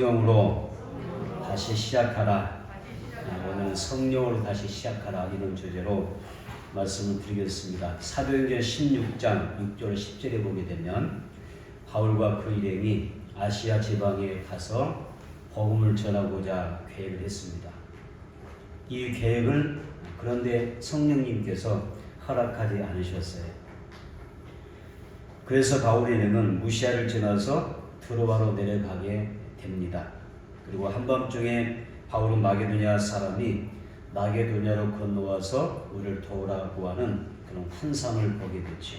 성령으로 다시 시작하라. 아, 오늘은 성령으로 다시 시작하라 이런 주제로 말씀을 드리겠습니다. 사도행전 16장 6절 10절에 보게 되면 바울과 그 일행이 아시아 지방에 가서 복음을 전하고자 계획을 했습니다. 이 계획을 그런데 성령님께서 허락하지 않으셨어요. 그래서 바울의 일행은 무시아를 지나서 드로바로 내려가게 됩니다. 그리고 한밤중에 바울은 마게도냐 사람이 마게도냐로 건너와서 우리를 도우라고 하는 그런 환상을 보게 됐죠.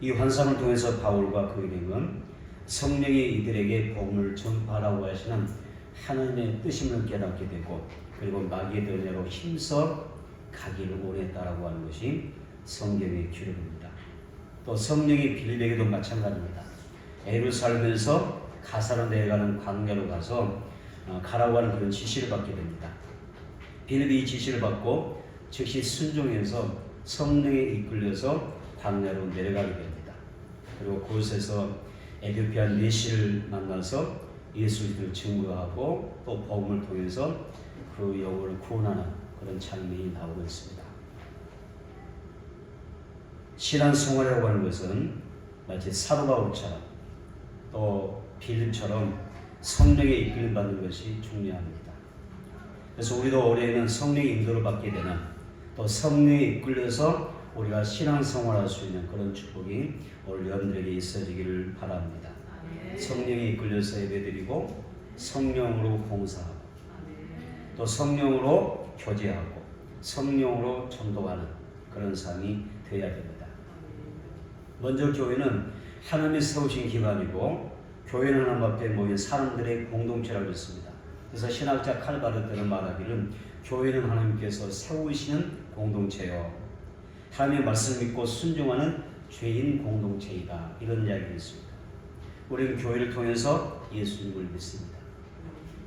이 환상을 통해서 바울과 그 일행은 성령이 이들에게 복음을 전파하라고 하시는 하나님의 뜻임을 깨닫게 되고 그리고 마게도냐로 힘써 가기를 원했다라고 하는 것이 성경의 기록입니다. 또 성령이 빌립에게도 마찬가지입니다. 살면서 가사로 내려가는 광야로 가서 어, 가라고 하는 그런 지시를 받게 됩니다. 빌립이 이 지시를 받고 즉시 순종해서 성령에 이끌려서 광야로 내려가게 됩니다. 그리고 그곳에서 에디오피아 내시를 만나서 예수를 증거하고 또 복음을 통해서 그 영혼을 구원하는 그런 장면이 나오고 있습니다. 신앙 생활이라고 하는 것은 마치 사도 바울처럼 또 빌립처럼 성령에 이끌림 받는 것이 중요합니다. 그래서 우리도 올해는 성령의 인도를 받게 되는 또 성령에 이끌려서 우리가 신앙 생활할 수 있는 그런 축복이 오늘 여러분들에게 있어지기를 바랍니다. 성령에 이끌려서 예배드리고 성령으로 봉사하고 또 성령으로 교제하고 성령으로 전도하는 그런 삶이 되어야 됩니다. 먼저 교회는 하나님이 세우신 기관이고 교회는 하나님 앞에 모인 사람들의 공동체라고 했습니다. 그래서 신학자 칼바르트는 말하기를 교회는 하나님께서 세우시는 공동체요. 하나님의 말씀을 믿고 순종하는 죄인 공동체이다. 이런 이야기를 했습니다. 우리는 교회를 통해서 예수님을 믿습니다.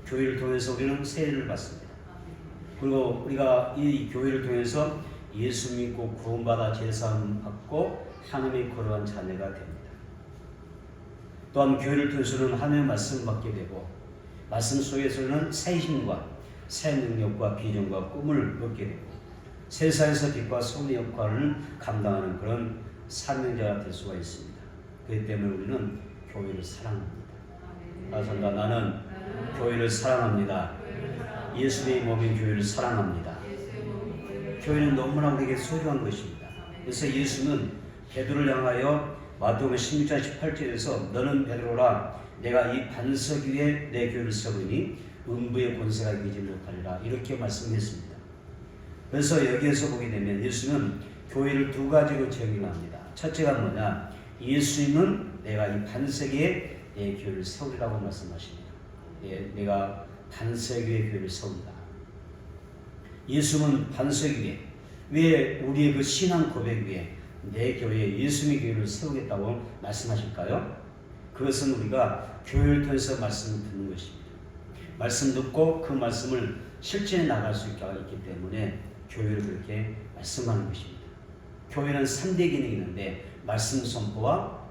교회를 통해서 우리는 세례를 받습니다. 그리고 우리가 이 교회를 통해서 예수 믿고 구원받아 제사함 받고 하나님의 거룩한 자녀가 됩니다. 또한 교회를 통해서는 하나님의 말씀 받게 되고 말씀 속에서는 새 힘과 새 능력과 비전과 꿈을 얻게 되고 세상에서 빛과 소의 역할을 감당하는 그런 사명자가 될 수가 있습니다. 그렇기 때문에 우리는 교회를 사랑합니다. 나선다 나는 교회를 사랑합니다. 예수의 몸인 교회를 사랑합니다. 교회는 너무나 우리에게 소중한 것입니다. 그래서 예수는 베드로를 향하여 마태복음 16장 18절에서 너는 베드로라 내가 이 반석 위에 내 교회를 세우니 음부의 권세가 이기지 못하리라 이렇게 말씀했습니다. 그래서 여기에서 보게 되면 예수는 교회를 두 가지로 정의합니다. 첫째가 뭐냐? 예수님은 내가 이 반석 위에 내 교회를 세우리라고 말씀하십니다. 예, 내가 반석 위에 교회를 세운다. 예수는 반석 위에 왜 우리의 그 신앙 고백 위에 내 교회 예수님의 교회를 세우겠다고 말씀하실까요? 그것은 우리가 교회를 통해서 말씀을 듣는 것입니다. 말씀 듣고 그 말씀을 실천해 나갈 수 있기 때문에 교회를 그렇게 말씀하는 것입니다. 교회는 3대 기능이 있는데 말씀 선포와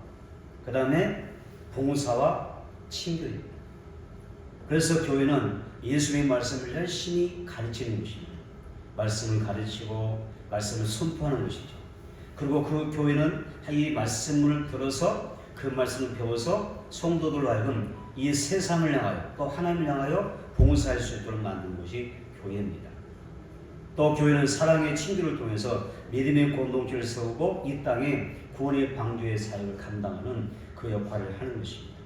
그 다음에 봉사와 친교입니다. 그래서 교회는 예수의 말씀을 열심히 가르치는 것입니다. 말씀을 가르치고 말씀을 선포하는 것이죠. 그리고 그 교회는 이 말씀을 들어서 그 말씀을 배워서 성도들로 하여금 이 세상을 향하여 또 하나님을 향하여 봉사할 수 있도록 만든 것이 교회입니다. 또 교회는 사랑의 친구를 통해서 믿음의 공동체를 세우고 이 땅에 구원의 방주의 사역을 감당하는 그 역할을 하는 것입니다.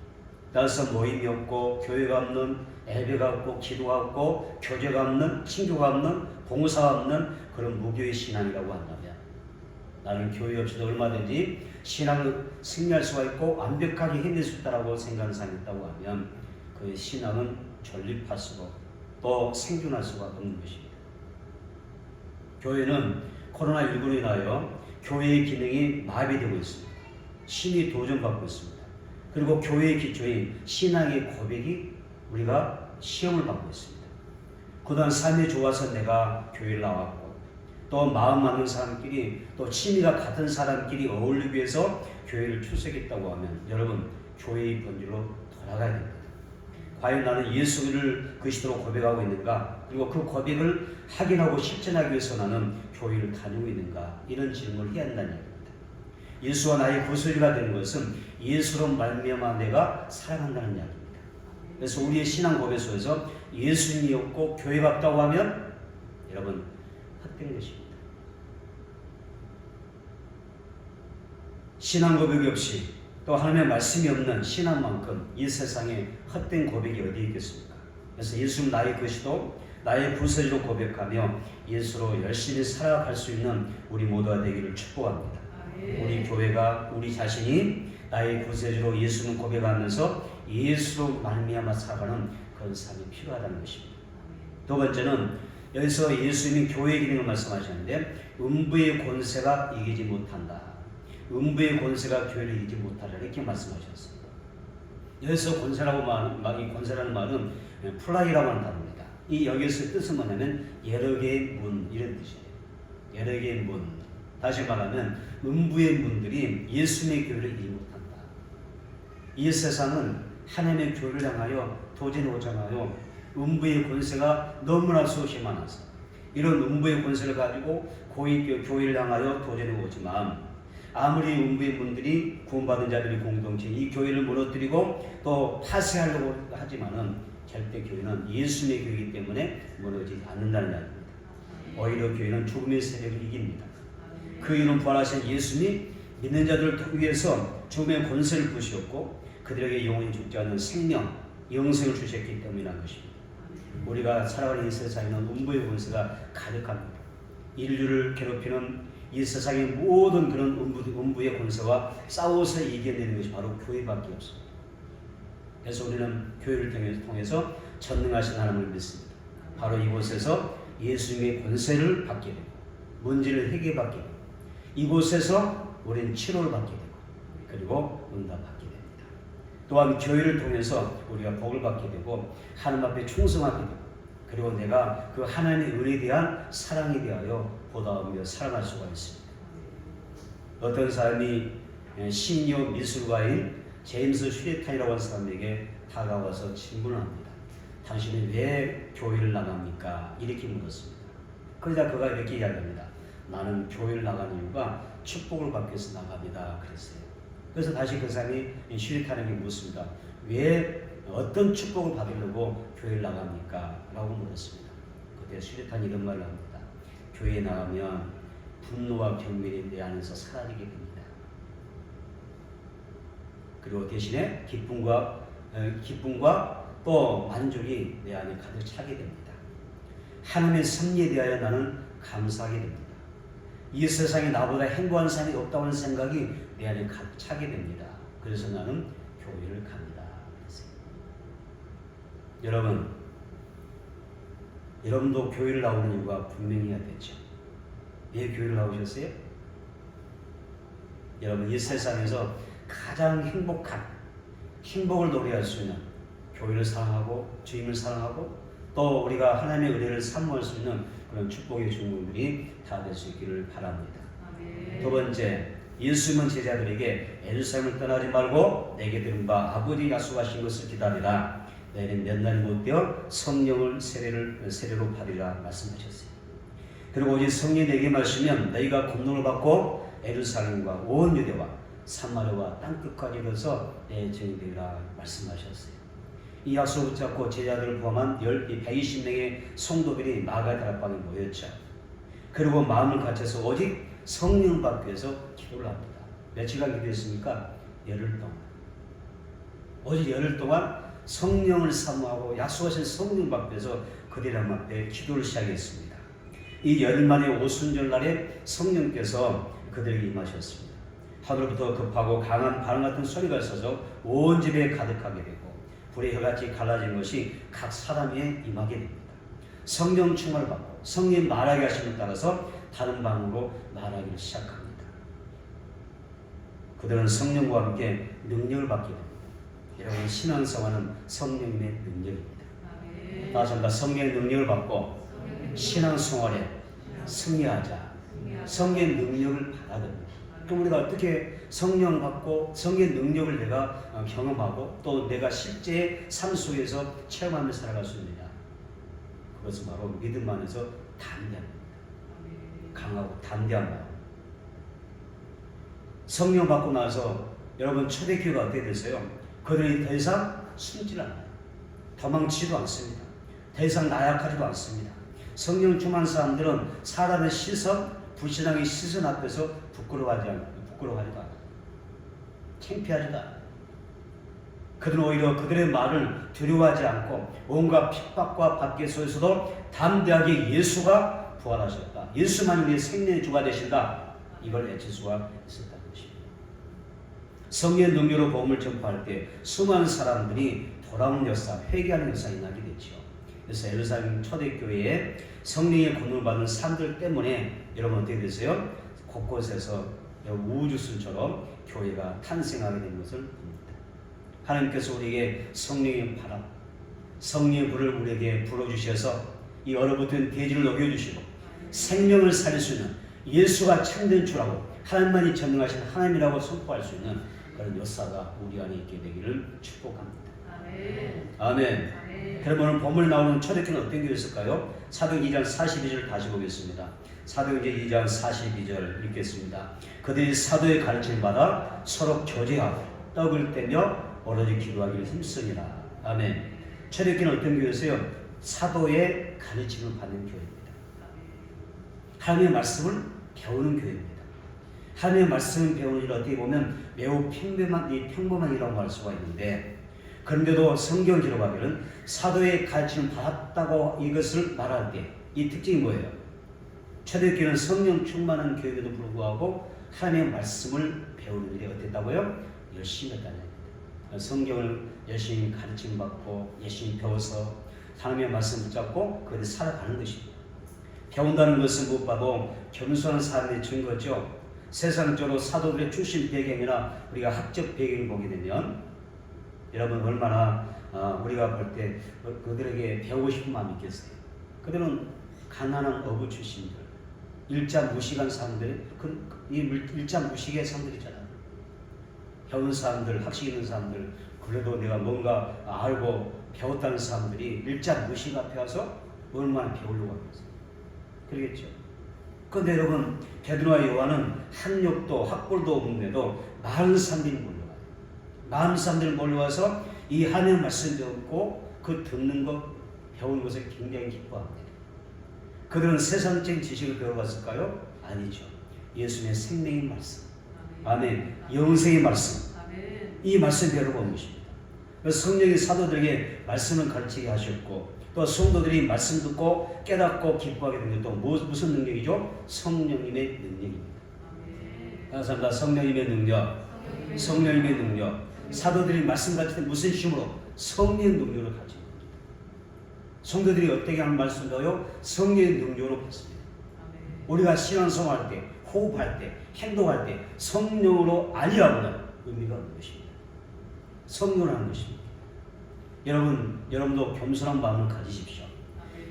따라서 모임이 없고 교회가 없는 예배가 없고 기도가 없고 교제가 없는 친교가 없는 봉사가 없는 그런 무교의 신앙이라고 한다면 나는 교회 없이도 얼마든지 신앙을 승리할 수가 있고 완벽하게 해낼 수 있다고 생각하는 사람이 있다고 하면 그 신앙은 존립할 수가 또 생존할 수가 없는 것입니다. 교회는 코로나19로 인하여 교회의 기능이 마비되고 있습니다. 신이 도전받고 있습니다. 그리고 교회의 기초인 신앙의 고백이 우리가 시험을 받고 있습니다. 그동안 삶이 좋아서 내가 교회를 나왔고 또 마음 맞는 사람끼리 또 취미가 같은 사람끼리 어울리기 위해서 교회를 출석했다고 하면 여러분 교회의 본질로 돌아가야 됩니다. 과연 나는 예수를 그리스도로 고백하고 있는가? 그리고 그 고백을 확인하고 실천하기 위해서 나는 교회를 다니고 있는가? 이런 질문을 해야 한다는 얘기입니다. 예수와 나의 구슬이가 되는 것은 예수로 말미암아 내가 사랑한다는 이야기입니다. 그래서 우리의 신앙 고백 속에서 예수님이 없고 교회가 없다고 하면 여러분 헛된 것입니다. 신앙 고백이 없이 또 하나님의 말씀이 없는 신앙만큼 이 세상에 헛된 고백이 어디 있겠습니까? 그래서 예수는 나의 것이도 나의 구세주로 고백하며 예수로 열심히 살아갈 수 있는 우리 모두가 되기를 축복합니다. 우리 교회가 우리 자신이 나의 구세주로 예수는 고백하면서 예수로 말미암아 살아가는 그런 삶이 필요하다는 것입니다. 두 번째는 여기서 예수님이 교회의 기능을 말씀하셨는데 음부의 권세가 이기지 못한다. 음부의 권세가 교회를 이기지 못하라 이렇게 말씀하셨습니다. 여기서 권세라고 말, 이 권세라는 말은 플라이라고 단어입니다. 이 여기서 뜻은 뭐냐면 여러 개의 문 이런 뜻이에요. 여러 개의 문. 다시 말하면 음부의 문들이 예수님의 교회를 이기지 못한다. 이 세상은 하나님의 교회를 향하여 도전오장하여 음부의 권세가 너무나 수없이 많아서 이런 음부의 권세를 가지고 고위 교회를 향하여 도전해 오지만 아무리 음부의 분들이 구원받은 자들의 공동체 이 교회를 무너뜨리고 또 파쇄하려고 하지만은 절대 교회는 예수님의 교회이기 때문에 무너지지 않는다는 이야기입니다. 오히려 교회는 죽음의 세력을 이깁니다. 그 이름 부활하신 예수님이 믿는 자들을 위해서 죽음의 권세를 부으셨고 그들에게 영원히 죽지 않는 생명, 영생을 주셨기 때문이라는 것입니다. 우리가 살아가는 이 세상에는 음부의 권세가 가득합니다. 인류를 괴롭히는 이 세상의 모든 그런 음부, 음부 의 권세와 싸워서 이겨내는 것이 바로 교회밖에 없습니다. 그래서 우리는 교회를 통해서, 통해서 전능하신 하나님을 믿습니다. 바로 이곳에서 예수님의 권세를 받게 되고 문제를 해결받게 되고 이곳에서 우리는 치료를 받게 되고 그리고 응답받게 됩니다. 또한 교회를 통해서 우리가 복을 받게 되고 하나님 앞에 충성하게 되고 그리고 내가 그 하나님의 은혜에 대한 사랑에 대하여 보답하며 살아갈 수가 있습니다. 어떤 사람이 신료 미술가인 제임스 슈레탄이라고 하는 사람에게 다가와서 질문을 합니다. 당신은 왜 교회를 나갑니까? 이렇게 물었습니다. 그러자 그가 이렇게 이야기합니다. 나는 교회를 나가는 이유가 축복을 받기 위해서 나갑니다. 그랬어요. 그래서 다시 그 사람이 슈레탄에게 묻습니다. 왜 어떤 축복을 받으려고 교회를 나갑니까? 라고 물었습니다. 그때 슈레탄이 이런 말을 합니다. 교회에 나가면 분노와 경멸이 내 안에서 사라지게 됩니다. 그리고 대신에 기쁨과 기쁨과 또 만족이 내 안에 가득 차게 됩니다. 하나님의 섭리에 대하여 나는 감사하게 됩니다. 이 세상에 나보다 행복한 사람이 없다는 생각이 내 안에 가득 차게 됩니다. 그래서 나는 교회를 갑니다. 여러분, 여러분도 교회를 나오는 이유가 분명해야 되죠. 왜 교회를 나오셨어요? 여러분, 이 세상에서 가장 행복한, 행복을 노래할 수 있는 교회를 사랑하고 주님을 사랑하고 또 우리가 하나님의 은혜를 사모할 수 있는 그런 축복의 주문들이 다 될 수 있기를 바랍니다. 두 번째, 예수님은 제자들에게 에루살렘을 떠나지 말고 내게 들은 바 아버지 약속하신 것을 기다리라. 내는 몇 날이 못 되어 성령을 세례를 세례로 받으리라 말씀하셨어요. 그리고 오직 성령이 내게 마시면 너희가 권능을 받고 에루살렘과 온 유대와 사마리아와 땅 끝까지 이르서 내 증인 되리라 말씀하셨어요. 이 약속을 붙잡고 제자들을 포함한 120명의 성도들이 마가다락방에 모였죠. 그리고 마음을 갖춰서 오직 성령 위해서 기도를 합니다. 며칠간 기도했습니까? 열흘 동안. 오직 열흘 동안 성령을 사모하고 약속하신 성령 위해서 그들 앞에 기도를 시작했습니다. 이 열흘 만에 오순절 날에 성령께서 그들에게 임하셨습니다. 하늘부터 급하고 강한 바람 같은 소리가 있어서 온 집에 가득하게 되고 불의 혀같이 갈라진 것이 각 사람 위에 임하게 됩니다. 성령 충만을 받고 성령 말하게 하심을 따라서 다른 방으로 말하기를 시작합니다. 그들은 성령과 함께 능력을 받게 됩니다. 여러분 신앙생활은 성령님의 능력입니다. 다시 한번 성령의 능력을 받고 신앙생활에 승리하자. 성령의 능력을 됩니다. 그럼 우리가 어떻게 성령 받고 성의 능력을 내가 어, 경험하고 또 내가 실제 삶 속에서 체험하며 살아갈 수 있느냐? 그것은 바로 믿음 안에서 담대합니다. 강하고 담대한 마음. 성령 받고 나서 여러분 초대교회가 어떻게 됐어요? 그들이 더 이상 숨질 않아요. 도망치지도 않습니다. 더 이상 나약하지도 않습니다. 성령 충만 사람들은 사람의 시선, 불신앙의 시선 앞에서 부끄러워하지 않고 부끄러워하지도 않아요. 창피하지도. 그들은 오히려 그들의 말을 두려워하지 않고 온갖 핍박과 박해 속에서도 담대하게 예수가 부활하셨다. 예수만 우리의 생명의 주가 되신다. 이걸 외칠 수가 것입니다. 성령 능력으로 복음을 전파할 때 수많은 사람들이 돌아오는 역사, 회개하는 역사가 일어나게 됐죠. 그래서 예루살렘 초대교회에 성령의 권능을 받은 사람들 때문에 여러분 어떻게 되세요? 곳곳에서 우주순처럼 교회가 탄생하게 된 것을 봅니다. 하나님께서 우리에게 성령의 바람, 성령의 불을 우리에게 불어주셔서 이 얼어붙은 대지를 녹여주시고 생명을 살릴 수 있는 예수가 참된 주라고 하나님만이 전능하신 하나님이라고 선포할 수 있는 그런 역사가 우리 안에 있게 되기를 축복합니다. 아멘. 아멘. 아멘. 그럼 오늘 본문 나오는 초대교는 어떤 교회였을까요? 사도행 2장 42절 다시 보겠습니다. 사도행 2장 42절 읽겠습니다. 그들이 사도의 가르침을 받아 서로 교제하고 떡을 떼며 오로지 기도하기를 힘쓰니라. 아멘. 초대교는 어떤 교회였어요? 사도의 가르침을 받는 교회입니다. 하나님의 말씀을 배우는 교회입니다. 하나님의 말씀을 배우는 일 어떻게 보면 매우 평범한, 이 평범한 일이라고 할 수가 있는데 그런데도 성경 기록하기는 사도의 가르침을 받았다고 이것을 말할 때 이 특징이 뭐예요? 초대교회는 성령 충만한 교회에도 불구하고 하나님의 말씀을 배우는 일이 어땠다고요? 열심히 했다는 얘기입니다. 성경을 열심히 가르침 받고 열심히 배워서 하나님의 말씀 붙잡고 그들이 살아가는 것입니다. 배운다는 것은 무엇봐도 겸손한 삶의 증거죠. 세상적으로 사도들의 출신 배경이나 우리가 학적 배경을 보게 되면 여러분 얼마나 어, 우리가 볼 때 그들에게 배우고 싶은 마음이 있겠어요. 그들은 가난한 어부 출신들, 일자 무식한 사람들, 그, 이 일자 무식의 사람들이잖아요. 배운 사람들, 학식 있는 사람들, 그래도 내가 뭔가 알고 배웠다는 사람들이 일자 무식 앞에 와서 얼마나 배우려고 하겠어요. 그러겠죠. 그런데 여러분 베드로와 요한은 학력도 학벌도 없는데도 많은 사람들이 몰려와요. 많은 사람들이 몰려와서 이 하나님의 말씀 듣고 그 듣는 것 배우는 것을 굉장히 기뻐합니다. 그들은 세상적인 지식을 배워갔을까요? 아니죠. 예수님의 생명의 말씀, 아멘. 영생의 말씀. 이 말씀 온 것입니다. 성령이 사도들에게 말씀을 가르치게 하셨고 또 성도들이 말씀 듣고 깨닫고 기뻐하게 된 것도 무- 무슨 능력이죠? 성령님의 능력입니다. 감사합니다. 성령님의 능력, 성령님의 능력. 사도들이 말씀 가르칠 때 무슨 힘으로? 성령 능력을 가지고 성도들이 어떻게 하는 말씀도요? 성령의 능력으로 받습니다. 우리가 신앙생활할 때, 호흡할 때, 행동할 때 성령으로 아니하고는 의미가 없는 것입니다. 성령을 하는 것입니다. 여러분, 여러분도 겸손한 마음을 가지십시오.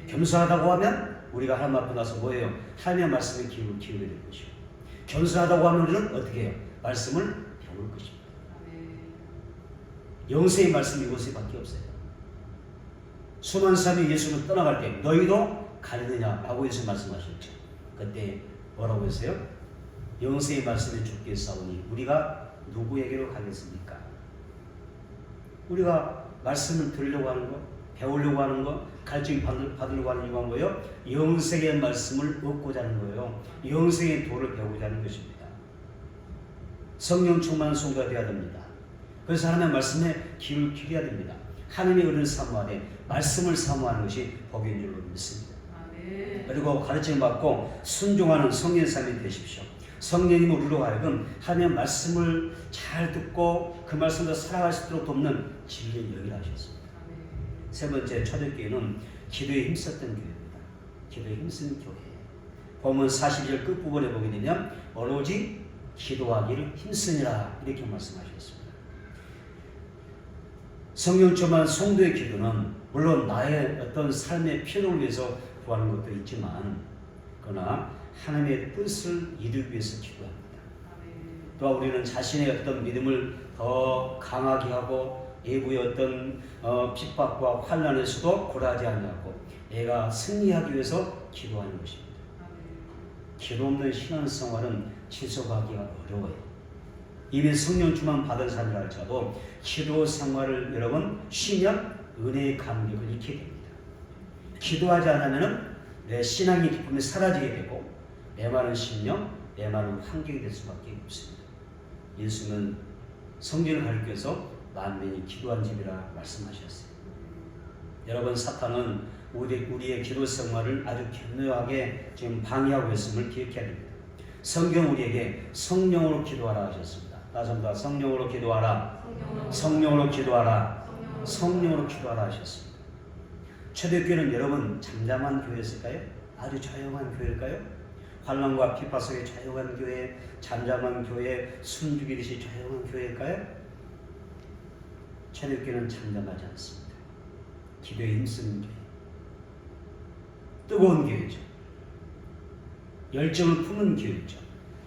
겸손하다고 하면 우리가 하나님 앞에 나서 뭐예요? 하나님의 말씀에 기울을 기울게 될 것이고 겸손하다고 하면 우리는 어떻게 해요? 말씀을 배울 것입니다. 영세의 말씀이 이곳에밖에 없어요. 수많은 사람이 예수를 떠나갈 때 너희도 가느냐라고 예수 말씀하셨죠. 그때 뭐라고 했어요? 영세의 말씀에 죽게 싸우니 우리가 누구에게로 가겠습니까? 우리가 말씀을 들으려고 하는 거, 배우려고 하는 거, 가르침 받을, 받으려고 하는 이유가 뭐예요? 영생의 말씀을 얻고자 하는 거예요. 영생의 도를 배우고자 하는 것입니다. 성령 충만한 성도가 되어야 됩니다. 그래서 하나님의 말씀에 귀를 기울여야 됩니다. 하나님의 은혜를 사모하되 말씀을 사모하는 것이 복인 줄로 믿습니다. 그리고 가르침을 받고 순종하는 성령 삶이 되십시오. 성령님은 우리로 하여금 하나님의 말씀을 잘 듣고 그 말씀으로 살아갈 수 있도록 돕는 진리의 영이라 하셨습니다. 세 번째 초대교회는 기도에 힘썼던 교회입니다. 기도에 힘쓴 교회. 본문 42절 끝부분에 보게 되면 오로지 기도하기를 힘쓰니라 이렇게 말씀하셨습니다. 성령 충만 성도의 기도는 물론 나의 어떤 삶의 필요를 위해서 구하는 것도 있지만 그러나 하나님의 뜻을 이루기 위해서 기도합니다. 또한 우리는 자신의 어떤 믿음을 더 강하게 하고 외부의 어떤 어, 핍박과 환란에서도 굴하지 않냐고 내가 승리하기 위해서 기도하는 것입니다. 기도 없는 신앙생활은 지속하기가 어려워요. 이미 성령 주만 받은 사람이라 할지라도 기도 생활을 여러분 쉬면 은혜의 감격을 잃게 됩니다. 기도하지 않으면 내 신앙의 기쁨이 사라지게 되고 심령, 내 많은 환경이 될 수밖에 없습니다. 예수는 성경을 가르쳐서 만민이 기도한 집이라 말씀하셨어요. 여러분 사탄은 우리, 우리의 기도 생활을 아주 견고하게 지금 방해하고 있음을 기억해야 됩니다. 성경 우리에게 성령으로 기도하라 하셨습니다. 한번 성령으로 기도하라. 성령으로 기도하라. 성령으로 기도하라 하셨습니다. 초대교회는 여러분 잠잠한 교회였을까요? 아주 조용한 교회일까요? 환란과 비파 속에 조용한 교회, 잠잠한 교회, 숨죽이듯이 조용한 교회일까요? 초대교회는 잠잠하지 않습니다. 기도에 힘쓰는 교회. 뜨거운 교회죠. 열정을 품는 교회죠.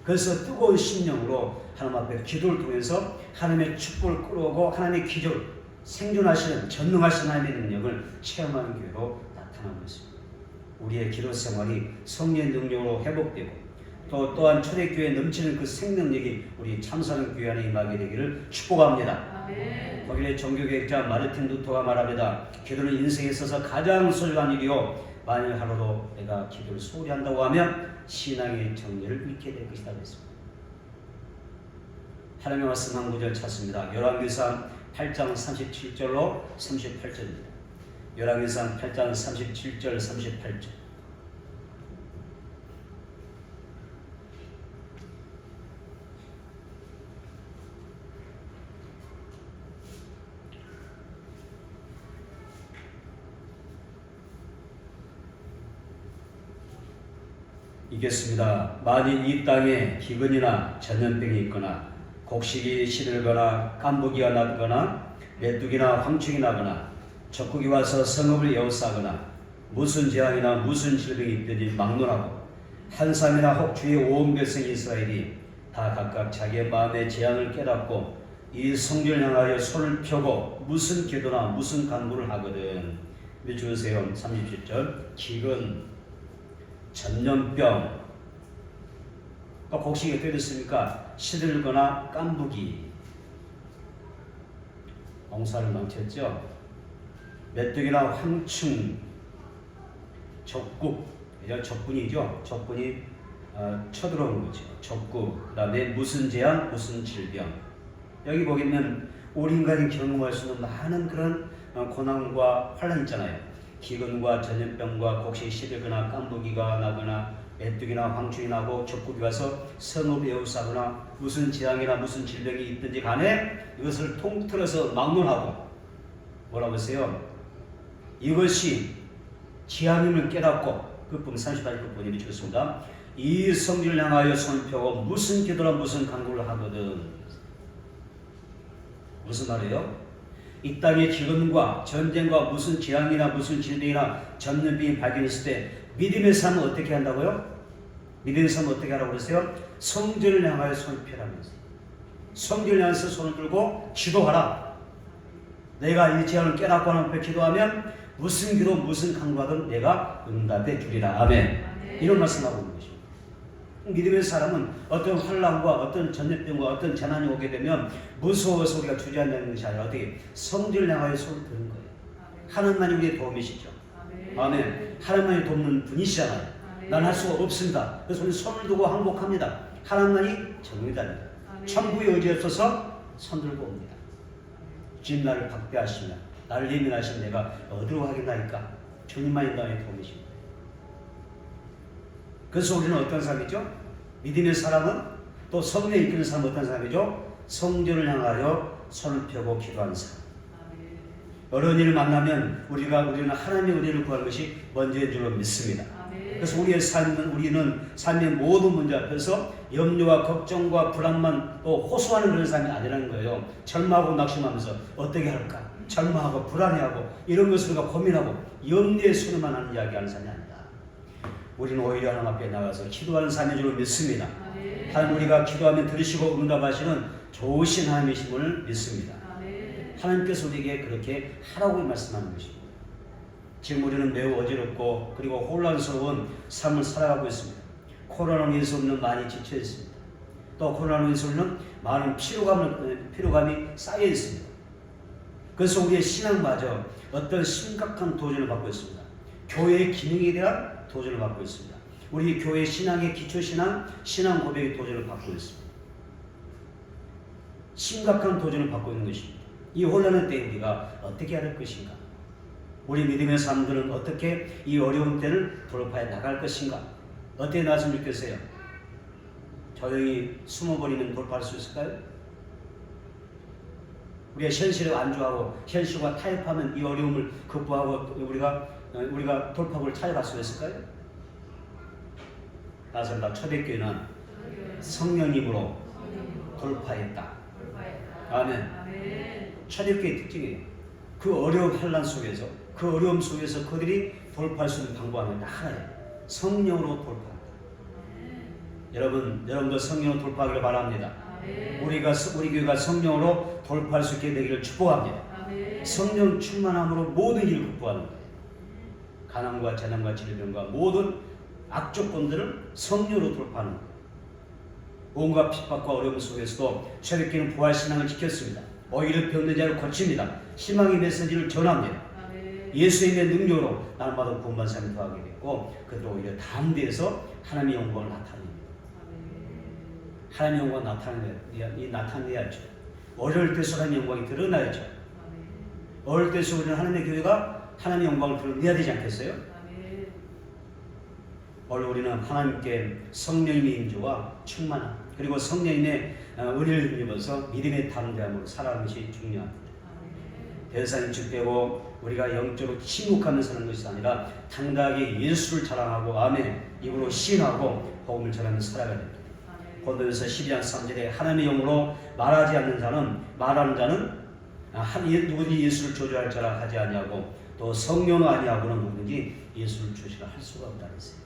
그래서 뜨거운 심령으로 하나님 앞에 기도를 통해서 하나님의 축복을 끌어오고 하나님의 기적을 생존하시는 전능하신 하나님의 능력을 체험하는 교회로 나타나고 있습니다. 우리의 기도 생활이 성령의 능력으로 회복되고 또 또한 초대교회에 넘치는 그 생명력이 우리 참사는 교회 안에 임하게 되기를 축복합니다. 독일의 종교개혁자 마르틴 루터가 말합니다. 기도는 인생에 있어서 가장 소중한 일이요. 만일 하루도 내가 기도를 소홀히 한다고 하면 신앙의 정리를 잃게 될 것이다 그랬습니다. 하나님의 말씀 한 구절 찾습니다. 열왕기상 8장 37절로 38절입니다. 열왕기상 8장 37절 38절. 이겠습니다. 만일 이 땅에 기근이나 전염병이 있거나 곡식이 시들거나 깐부기가 나거나 메뚜기나 황충이 나거나 적국이 와서 성읍을 에워싸거나 무슨 재앙이나 무슨 질병이 있든지 막론하고 한 사람이나 혹 주의 온 백성 이스라엘이 다 각각 자기의 마음의 재앙을 깨닫고 이 성전을 향하여 손을 펴고 무슨 기도나 무슨 간구를 하거든. 믿주세요. 37절. 기근 전염병. 또 곡식이 어떻게 됐습니까? 시들거나 깐부기. 농사를 망쳤죠. 메뚜기나 황충 적국 적군이죠. 적군이 어, 쳐들어오는 거죠. 적국 그 다음에 무슨 재앙 무슨 질병 여기 보시면 우리 인간이 경험할 수 있는 많은 그런 어, 고난과 환란 있잖아요. 기근과 전염병과 곡식 시들거나 깐부기가 나거나 메뚜기나 황충이 나고 적국이 와서 성읍을 에워싸거나 무슨 재앙이나 무슨 질병이 있든지 간에 이것을 통틀어서 막론하고 뭐라고 했어요? 이것이 재앙임을 깨닫고 그뿐 38분 번역이 주겠습니다. 이 성질을 향하여 손을 펴고 무슨 기도나 무슨 간구를 하거든 무슨 말이에요? 이 땅의 기근과 전쟁과 무슨 재앙이나 무슨 질병이나 전염병이 발견했을 때 믿음의 삶은 어떻게 한다고요? 믿음의 삶은 어떻게 하라고 그랬어요? 성전을 향하여 손을 펴라면서 성전을 향해서 손을 들고 기도하라. 내가 이 재앙을 깨닫고 앞에 기도하면 무슨 기도 무슨 간구하든 내가 응답해 주리라. 아멘. 이런 말씀하고 있는 것입니다. 믿음의 사람은 어떤 환란과 어떤 전염병과 어떤 재난이 오게 되면 무서워서 우리가 주저앉는 것이 아니라 어떻게 성질을 향하여 손을 드는 거예요. 하나님만이 우리의 도움이시죠. 아멘. 하나님만이 돕는 분이시잖아요. 난 할 수가 없습니다. 그래서 우리 손을 두고 항복합니다. 하나님만이 정의다. 천부의 의지 없어서 손 들고 옵니다. 주님 나를 박대하시며 나를 예민하신 내가 어디로 가겠나이까? 주님만이 나의 도움이십니다. 그래서 우리는 어떤 사람이죠? 믿음의 사람은 또 성령에 이끄는 사람은 어떤 사람이죠? 성전을 향하여 손을 펴고 기도하는 사람. 어려운 일을 만나면 우리가 우리는 하나님의 은혜를 구하는 것이 먼저인 줄로 믿습니다. 그래서 우리의 삶은 우리는 삶의 모든 문제 앞에서 염려와 걱정과 불안만 또 호소하는 그런 삶이 아니라는 거예요. 절망하고 낙심하면서 어떻게 할까? 절망하고 불안해하고 이런 우리가 고민하고 염려의 소리만 하는 이야기하는 삶이 아니다. 우리는 오히려 하나님 앞에 나가서 기도하는 삶인 줄 믿습니다. 아멘. 하나님 우리가 기도하면 들으시고 응답하시는 좋으신 하나님이심을 믿습니다. 아멘. 하나님께서 우리에게 그렇게 하라고 말씀하는 것입니다. 지금 우리는 매우 어지럽고 그리고 혼란스러운 삶을 살아가고 있습니다. 코로나로 인해서 우리는 많이 지쳐 있습니다. 또 코로나로 인해서 우리는 많은 피로감을, 피로감이 쌓여 있습니다. 그래서 우리의 신앙마저 어떤 심각한 도전을 받고 있습니다. 교회의 기능에 대한 도전을 받고 있습니다. 우리 교회 신앙의 기초 신앙, 신앙 고백의 도전을 받고 있습니다. 심각한 도전을 받고 있는 것입니다. 이 혼란의 때 우리가 어떻게 해야 할 것인가? 우리 믿음의 사람들은 어떻게 이 어려운 때를 돌파해 나갈 것인가? 어떻게 나왔으면 좋겠어요? 조용히 숨어버리면 돌파할 수 있을까요? 우리가 현실에 안주하고 현실과 타협하면 이 어려움을 극복하고 우리가 어, 우리가 돌파구를 찾아갈 수 있을까요? 나선다 초대교회는 성령님으로 돌파했다. 아멘. 아멘. 초대교회의 특징이에요. 그 어려운 환란 속에서 그 어려움 속에서 그들이 돌파할 수 있는 방법은 하나예요. 성령으로 돌파한다. 여러분, 여러분도 성령으로 돌파하기를 바랍니다. 우리가 우리 교회가 성령으로 돌파할 수 있게 되기를 축복합니다. 성령 충만함으로 모든 일을 극복하는 거예요. 가난과 재난과 질병과 모든 악조건들을 성령으로 돌파하는 거예요. 온갖 핍박과 어려움 속에서도 새벽기는 부활신앙을 지켰습니다. 오히려 병든 자를 고칩니다. 희망의 메시지를 전합니다. 예수님의 능력으로 날마다 구원받은 사람이 더하게 됐고 그들 오히려 대에서 하나님의 영광을 나타냅니다. 하나님의 영광 나타내야, 이 나타내야죠. 어려울 때서 하나님의 영광이 드러나야죠. 어릴 때서 우리는 하나님의 교회가 하나님의 영광을 드러내야 되지 않겠어요? 원래 우리는 하나님께 성령님의 인조와 충만함 그리고 성령님의 어, 은혜를 힘입어서 믿음의 담대함으로 살아가는 것이 중요합니다. 대사님 측되고 우리가 영적으로 침묵하면서 하는 것이 아니라 당당하게 예수를 자랑하고 아멘 입으로 시인하고 복음을 전하면서 살아가야 됩니다. 고린도서 12장 3절에 하나님의 영으로 말하지 않는 자는 말하는 자는 아, 한 예- 누구든지 예수를 조조할 자라 하지 아니하고 또 성령은 아니하고는 누구든지 예수를 조시라 할 수가 없다 그랬어요.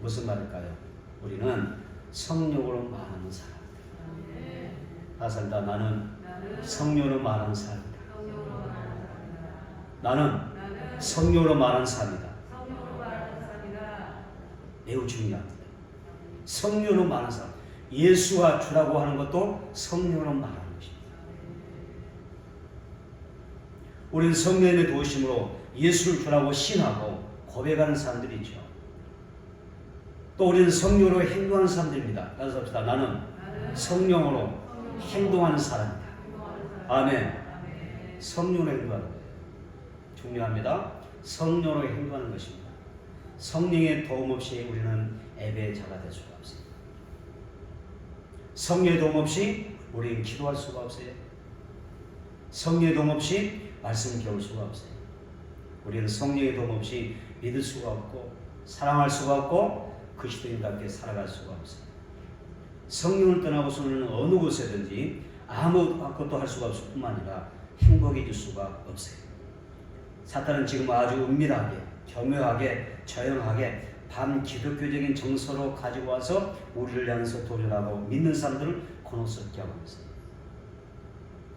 무슨 말일까요? 우리는 성령으로 말하는 사람. 아멘. 나살다 나는 성령으로 말하는 사람이다. 나는. 성령으로 말하는 사람이다. 매우 중요합니다. 성령으로 말하는 사람. 예수가 주라고 하는 것도 성령으로 말하는 것입니다. 우리는 성령의 도우심으로 예수를 주라고 신하고 고백하는 사람들이죠. 또 우리는 성령으로 행동하는 사람들입니다. 따라서 합시다. 나는 성령으로 행동하는 사람이다. 아멘. 성령으로 행동하는 거예요. 중요합니다. 성령으로 행동하는 것입니다. 성령의 도움 없이 우리는 예배자가 될 수가 없어요. 성령의 도움 없이 우리는 기도할 수가 없어요. 성령의 도움 없이 말씀 배울 수가 없어요. 우리는 성령의 도움 없이 믿을 수가 없고 사랑할 수가 없고 그리스도인답게 살아갈 수가 없어요. 성령을 떠나고서는 어느 곳에든지 아무것도 할 수가 없을 뿐만 아니라 행복해질 수가 없어요. 사탄은 지금 아주 은밀하게, 교묘하게, 조용하게 반 기독교적인 정서로 가지고 와서 우리를 향해서 도전하고 믿는 사람들을 곤혹스럽게 하고 있어요.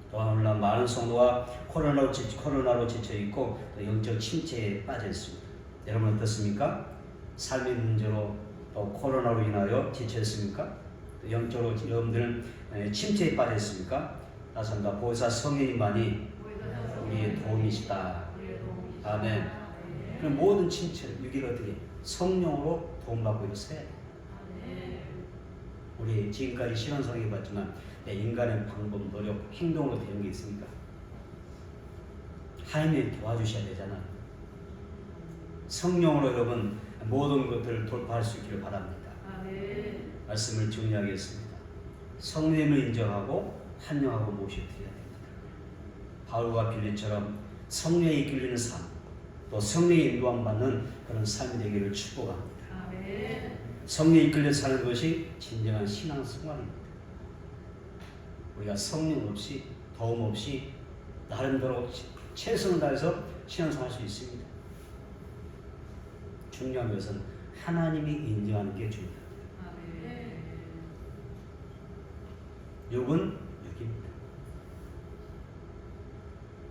또한 오늘날 많은 성도가 코로나로, 지, 코로나로 지쳐있고 또 영적 침체에 빠져 있습니다. 여러분 어떻습니까? 삶의 문제로 또 코로나로 인하여 지쳤습니까? 또 영적으로 여러분들은 에, 침체에 빠져 있습니까? 나선다 보혜사 성령님만이 우리의 도움이시다. 아멘. 그 모든 침체를 유기를 어떻게 성령으로 도움받고 있어요. 우리 지금까지 설계 봤지만 내 인간의 방법, 노력, 행동으로 되는 게 있습니까? 하나님이 도와주셔야 되잖아. 성령으로 여러분 모든 것들을 돌파할 수 있기를 바랍니다. 말씀을 정리하겠습니다. 성령을 인정하고 환영하고 모셔드려야 됩니다. 바울과 빌리처럼 성령에 이끌리는 삶, 또 성령의 인도함 받는 그런 삶이 되기를 축복합니다. 성령에 이끌려 사는 것이 진정한 신앙 생활입니다. 우리가 성령 없이 도움 없이 나름대로 최선을 다해서 신앙생활 할 수 있습니다. 중요한 것은 하나님이 인정하는 게. 아멘. 욕은 욕입니다.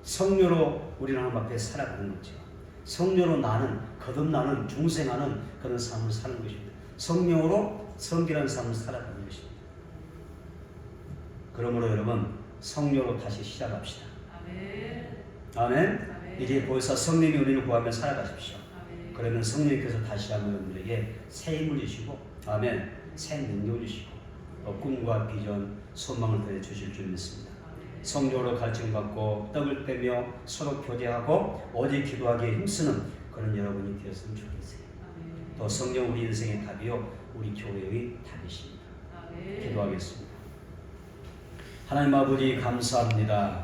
성녀로 우리는 하나님 앞에 살아가는 거죠. 성녀로 나는 거듭나는 중생하는 그런 삶을 사는 것입니다. 성령으로 성결한 삶을 살아가는 것입니다. 그러므로 여러분 성녀로 다시 시작합시다. 아멘. 아멘. 아멘. 이제 벌써 성령이 우리를 구하며 살아가십시오. 아멘. 그러면 성령께서 다시 한번 여러분들에게 새 힘을 주시고 아멘 새 능력을 주시고 어, 꿈과 비전 소망을 더해 주실 줄 믿습니다. 성령으로 가르침받고 떡을 빼며 서로 교제하고 오직 기도하기에 힘쓰는 그런 여러분이 되었으면 좋겠어요. 또 성령 우리 인생의 답이요 우리 교회의 답이십니다. 기도하겠습니다. 하나님 아버지 감사합니다.